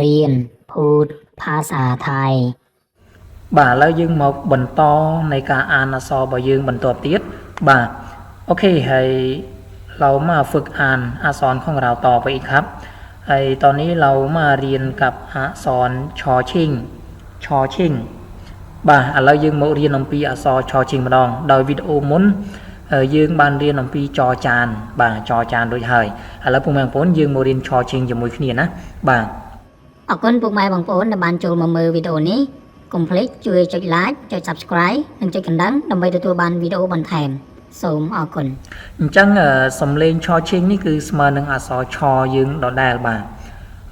រៀនพูดภาษาไทย បាទឥឡូវយើងមកបន្តនៃការអានអក្សររបស់យើងបន្តទៀតបាទអូខេហើយเรามาฝึกอ่านอักษรของเราต่อไปอีกครับไอตอนนี้เรามาเรียนกับอักษรชอชิงชอชิงបាទឥឡូវយើងមករៀនអំពីអក្សរឆឈីងម្ដង ដោយវីដេអូមុនអឺយើងបានរៀនអំពីចចាន បាទចចានរួចហើយឥឡូវពុកម៉ែបងប្អូនយើងមករៀនឆឈីងជាមួយគ្នាណាបាទ អរគុណពុកម៉ែបងប្អូនដែលបានចូលមកមើលវីដេអូនេះកុំភ្លេចជួយចុច like ចុច subscribe និងចុចកណ្ដឹងដើម្បីទទួលបានវីដេអូបន្ថែមសូមអរគុណអញ្ចឹងអឺសំលេងឆឈីងនេះគឺស្មើនឹងអក្សរឆយើងដដែលបាទ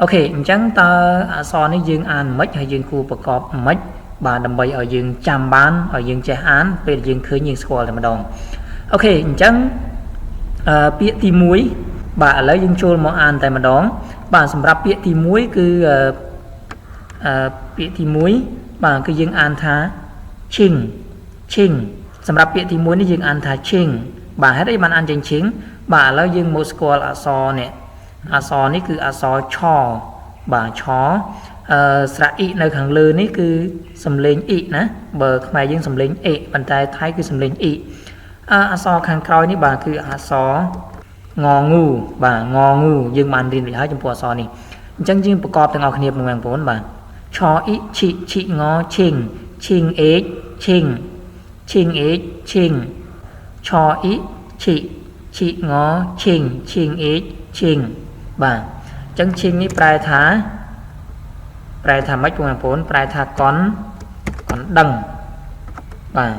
អូខេអញ្ចឹងតើអក្សរនេះយើងអានមិនហើយយើងគួរប្រកបមិនបាទដើម្បីឲ្យយើងចាំបានឲ្យយើងចេះអាន ពេលយើងឃើញយើងស្គាល់តែម្ដងអូខេអញ្ចឹងអឺពាក្យទី1បាទឥឡូវយើងចូលមកអានតែម្ដង បាទសម្រាប់ពាក្យទី1គឺអឺអឺពាក្យទី1បាទគឺយើងអានថាឈិងឈិងសម្រាប់ពាក្យទី1នេះយើងអានថាឈិងបាទហេតុអីបានអានចឹងឈិងបាទឥឡូវយើងមកស្គាល់អក្សរនេះអក្សរនេះគឺអក្សរឆបាទឆអឺស្រៈអ៊ីនៅខាងលើនេះគឺសំលេងអ៊ីណាបើខ្មែរយើងសំលេងអេប៉ុន្តែថៃគឺសំលេងអ៊ីអឺអក្សរខាងក្រោយនេះបាទគឺអក្ស รงងូបាទងងូយើងបានរៀនរួចហើយចំពោះអក្សរនេះអញ្ចឹងយើងប្រកបទាំងអស់គ្នាបងប្អូនបាទឆអ៊ីឈីឈីងឈិងឈិងអេកឈិងឈិងអេកឈិងឆអ៊ីឈីឈីងឈិងឈិងអេកឈិងបាទអញ្ចឹងឈិងនេះប្រែថាប្រែថាម៉េចបងប្អូនប្រែថាកន់កន់ដឹងបាទ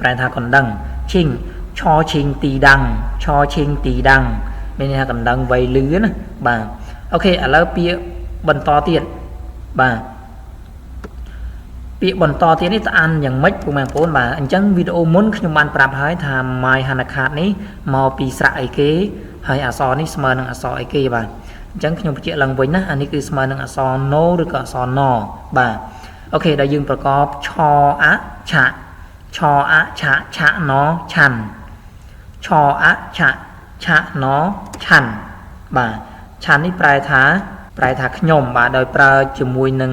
ប្រែថាកណ្ដឹងឈិង ឆឈិងទីដាំងឆឈិងទីដាំងមានន័យថាកណ្ដឹងវៃលឺណាបាទអូខេឥឡូវពាក្យបន្តទៀតបាទពាក្យបន្តទៀតនេះតើអានយ៉ាងម៉េចពុកម៉ែបងប្អូនបាទអញ្ចឹងវីដេអូមុនខ្ញុំបានប្រាប់ហើយថា My Hanakat នេះមកពីស្រៈអីគេហើយអក្សរនេះស្មើនឹងអក្សរអីគេបាទអញ្ចឹងខ្ញុំបញ្ជាក់ឡើងវិញណាអានេះគឺស្មើនឹងអក្សរ no ឬក៏អក្សរ n បាទអូខេដល់យើងប្រកបឆអឆៈឆអឆៈឆៈណឆាន់ ឆអឆៈឆៈណឆាន់បាទឆាន់នេះប្រែថា ប្រែថាខ្ញុំបាទដោយប្រើជាមួយនឹង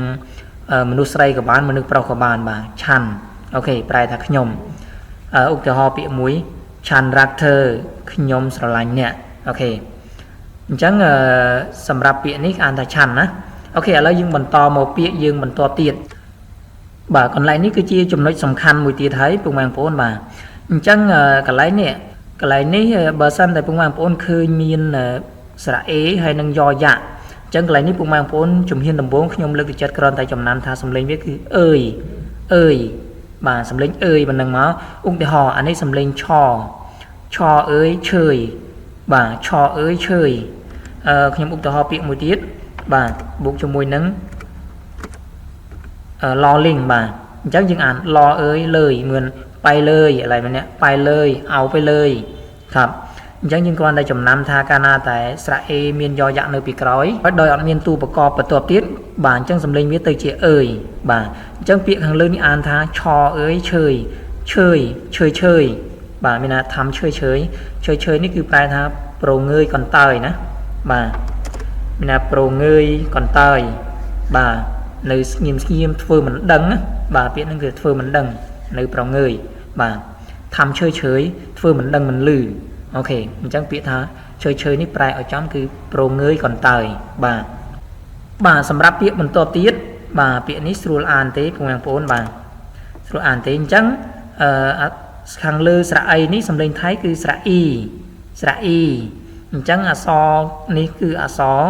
អឺមនុស្សស្រីក៏បានមនុស្សប្រុសក៏បានបាទឆាន់អូខេប្រែថាខ្ញុំអឺឧទាហរណ៍ពាក្យមួយឆាន់រ៉ាក់ធើខ្ញុំស្រឡាញ់អ្នកអូខេអញ្ចឹងអឺសម្រាប់ពាក្យនេះអានថាឆាន់ណាអូខេឥឡូវយើងបន្តមកពាក្យយើងបន្តទៀតបាទកន្លែងនេះគឺជាចំណុចសំខាន់មួយទៀតហើយពុកម៉ែបងប្អូនបាទអញ្ចឹងអឺកន្លែងនេះ កន្លែងនេះបើសិនតែពុកម៉ែបងប្អូនឃើញមានស្រៈ A ហើយនឹងយយ៉ាក់អញ្ចឹងកន្លែងនេះពុកម៉ែបងប្អូនជំហានដំបូងខ្ញុំលើកទឹកចិត្តគ្រាន់តែចំណាំថាសំឡេងវាគឺអើយអើយបាទសំឡេងអើយប៉ុណ្ណឹងមកឧទាហរណ៍អានេះសំឡេងឆឆអើយឈើយបាទឆអើយឈើយអឺខ្ញុំឧទាហរណ៍ពាក្យមួយទៀតបាទបូកជាមួយនឹងអឺ lolling បាទអញ្ចឹងយើងអាន lo អើយលើយមិន ไปเลยอะไรแบบเนี้ยไปเลยเอาไปเลยครับអញ្ចឹងយើងគ្រាន់តែចំណាំថាកាលណាតែស្រៈ A មានយយ៉ាក់នៅពីក្រោយហើយដោយអត់មានតួប្រកបបន្ទាប់ទៀតបាទអញ្ចឹងសំឡេងវាទៅជាអើយបាទអញ្ចឹងពាក្យខាងលើនេះអានថាឆអើយឈើយឈើយឈើយឈើយបាទមានថាធ្វើឈើយឈើយឈើយឈើយនេះគឺប្រែថាប្រងើយកន្តើយណាបាទមានថាប្រងើយកន្តើយបាទ នៅស្ងៀមស្ងៀមធ្វើមិនដឹងណាបាទពាក្យហ្នឹងគឺធ្វើមិនដឹង នៅប្រងើយបាទធ្វើឈើឈើយធ្វើមិនដឹងមិនលឺអូខេអញ្ចឹងពាក្យថាឈើឈើយនេះប្រែឲ្យចំគឺប្រងើយកន្តើយបាទបាទសម្រាប់ពាក្យបន្តទៀតបាទពាក្យនេះស្រួលអានទេបងប្អូនបាទស្រួលអានទេអញ្ចឹងអឺខាងលើស្រៈអីនេះសំឡេងថៃគឺស្រៈអ៊ីស្រៈអ៊ីអញ្ចឹងអក្សរនេះគឺអក្សរ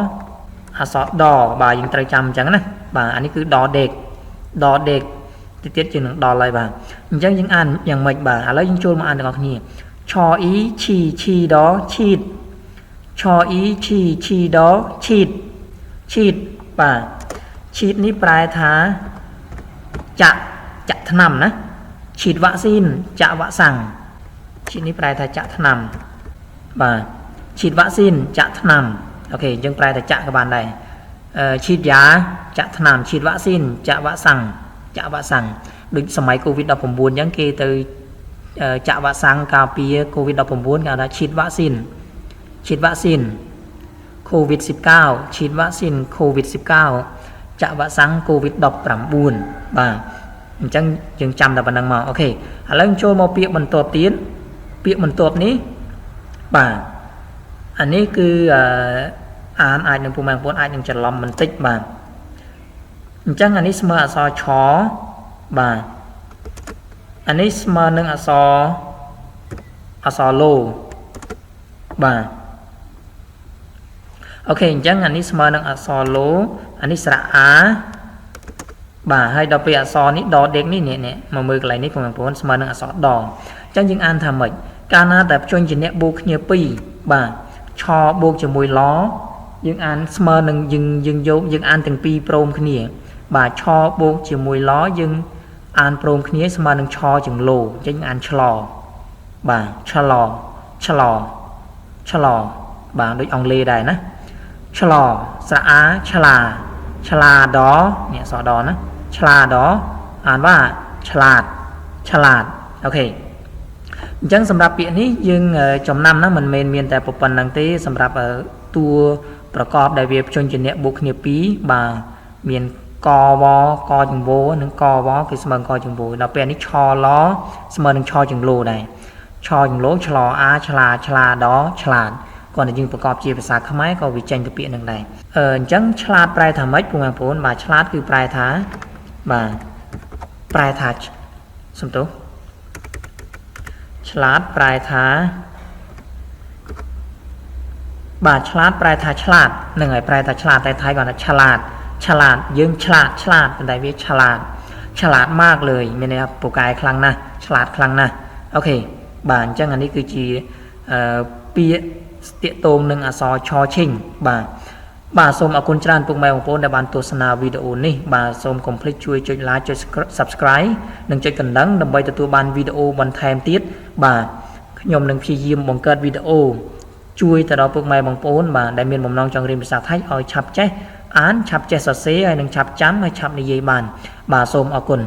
អក្សរដបាទយើងត្រូវចាំអញ្ចឹងណាបាទអានេះគឺដដេកដដេក តិចទៀតជាងនឹងដល់ហើយបាទអញ្ចឹងយើងអានយ៉ាងម៉េចបាទឥឡូវយើងចូលមកអានទាំងអស់គ្នាឆអ៊ីឈីឈីដឈីតឆអ៊ីឈីឈីដឈីតឈីតបាទឈីតនេះប្រែថាចាក់ចាក់ថ្នាំណាឈីតវ៉ាក់ស៊ីនចាក់វ៉ាក់សាំងឈីតនេះប្រែថាចាក់ថ្នាំបាទឈីតវ៉ាក់ស៊ីនចាក់ថ្នាំអូខេអញ្ចឹងប្រែថាចាក់ក៏បានដែរឈីតយ៉ាចាក់ថ្នាំឈីតវ៉ាក់ស៊ីនចាក់វ៉ាក់សាំង ចាក់វ៉ាក់សាំងដូចសម័យ Covid-19 អញ្ចឹងគេទៅចាក់វ៉ាក់សាំងការពារ Covid-19 គេហៅថាឈីតវ៉ាក់ស៊ីនឈីតវ៉ាក់ស៊ីន COVID-19 ฉีดវ៉ាក់ស៊ីន COVID-19 ចាក់វ៉ាក់សាំង COVID-19 បាទអញ្ចឹងយើងចាំតែប៉ុណ្្នឹងមកអូខេឥឡូវចូលមកពាក្យបន្ទាប់ទៀតពាក្យបន្ទាប់នេះបាទអានេះគឺអឺអានអាចនឹងពុកម៉ែបងប្អូនអាចនឹងច្រឡំបន្តិចបាទ អញ្ចឹងអានេះស្មើអក្សរឆបាទអានេះស្មើនឹងអក្សរអក្សរឡូបាទអូខេអញ្ចឹងអានេះស្មើនឹងអក្សរឡូអានេះស្រៈអាបាទហើយដល់ពេលអក្សរនេះដដេកនេះនេះនេះមកមើលកន្លែងនេះបងប្អូនស្មើនឹងអក្សរដអញ្ចឹងយើងអានថាម៉េចកាលណាតែភ្ជញ្ជាអ្នកបូកគ្នា2បាទឆបូកជាមួយឡយើងអានស្មើនឹងយើងយើងយកយើងអានទាំងពីរព្រមគ្នា បាទឆបូកជាមួយឡយើងអានព្រមគ្នាស្មើនឹងឆជាងលោអញ្ចឹងអានឆ្លបាទឆ្លឆ្លឆ្លបាទដូចអង់គ្លេសដែរណាឆ្លស្រៈអាឆ្លាឆ្លាដនេះអក្សរដណាឆ្លាដអានว่าឆ្លាតឆ្លាតអូខេអញ្ចឹងសម្រាប់ពាក្យនេះយើងចំណាំហ្នឹងមិនមែនមានតែប៉ុណ្្នឹងទេសម្រាប់តួប្រកបដែលវាភ្ជញ្ជនៈបូកគ្នា2បាទមាន កវកចង្វោនិងកវគឺស្មើនឹងកចង្វោដល់ពេលនេះឆឡស្មើនឹងឆចង្លោដែរឆចង្លោឆ្លអាឆ្លាឆ្លាដឆ្លាតគាត់តែយើងប្រកបជាភាសាខ្មែរក៏វាចេញទៅពាក្យនឹងដែរអឺអញ្ចឹងឆ្លាតប្រែថាម៉េចបងប្អូនបាទឆ្លាតគឺប្រែថាបាទប្រែថាសំទោសឆ្លាតប្រែថាបាទឆ្លាតប្រែថាឆ្លាតនឹងហើយប្រែថាឆ្លាតតែថៃគាត់ថាឆ្លាត ឆ្លាតយើងឆ្លាតឆ្លាតប៉ុន្តែវាឆ្លាតឆ្លាតមากเลยមានន័យថាពូកែខ្លាំងណាស់ឆ្លាតខ្លាំងណាស់អូខេបាទអញ្ចឹងអានេះគឺជាអឺពាក្យស្ទាក់តងនឹងអក្សរឆឈិញបាទបាទសូមអរគុណច្រើនពុកម៉ែបងប្អូនដែលបានទស្សនាវីដេអូនេះបាទសូមកុំភ្លេចជួយចុច like ចុច subscribe និងចុចកណ្ដឹងដើម្បីទទួលបានវីដេអូបន្ថែមទៀតបាទខ្ញុំនឹងព្យាយាមបង្កើតវីដេអូជួយទៅដល់ពុកម៉ែបងប្អូនបាទដែលមានបំណងចង់រៀនភាសាថៃឲ្យឆាប់ចេះ អានឆាប់ចេះសរសេរហើយនឹងឆាប់ចាំហើយឆាប់និយាយបាន បាទសូមអរគុណ